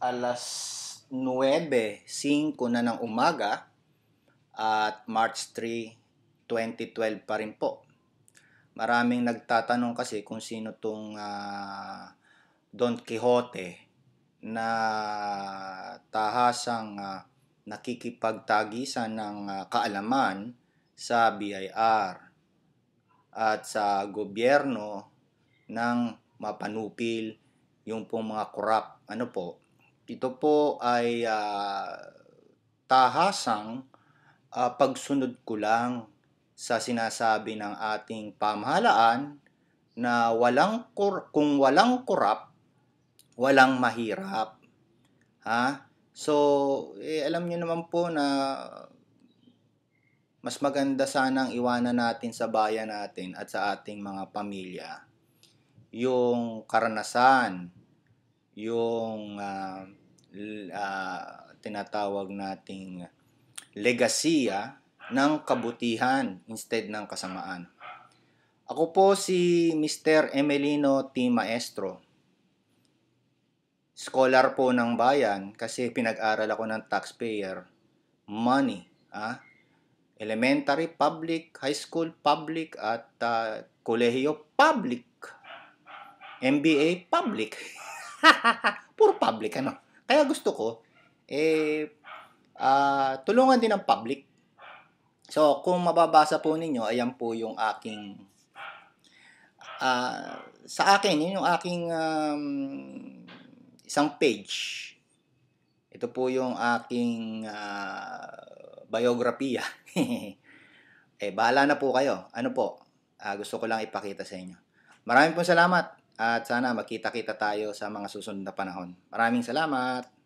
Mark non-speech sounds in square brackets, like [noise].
alas 9.05 na ng umaga at March 3, 2012 pa rin po. Maraming nagtatanong kasi kung sino tong uh, Don Quixote na tahasang uh, nakikipagtagisan ng uh, kaalaman sa BIR at sa gobyerno ng mapanupil yung pong mga korap. Ano po? Ito po ay uh, tahasang uh, pagsunod ko lang sa sinasabi ng ating pamahalaan na walang kur- kung walang korap, walang mahirap. Ha? So, eh, alam niyo naman po na mas maganda sanang iwanan natin sa bayan natin at sa ating mga pamilya yung karanasan, yung uh, uh, tinatawag nating legasiya ng kabutihan instead ng kasamaan. Ako po si Mr. Emelino T. Maestro. Scholar po ng bayan kasi pinag-aral ako ng taxpayer money. Ah? Elementary public, high school public at uh, kolehiyo public. MBA public. [laughs] Puro public ano. Kaya gusto ko eh uh, tulungan din ng public. So, kung mababasa po ninyo, ayan po yung aking uh, sa akin, yun yung aking um, isang page. Ito po yung aking uh, biografiya. [laughs] eh, bahala na po kayo. Ano po? Uh, gusto ko lang ipakita sa inyo. Maraming po salamat at sana magkita-kita tayo sa mga susunod na panahon. Maraming salamat!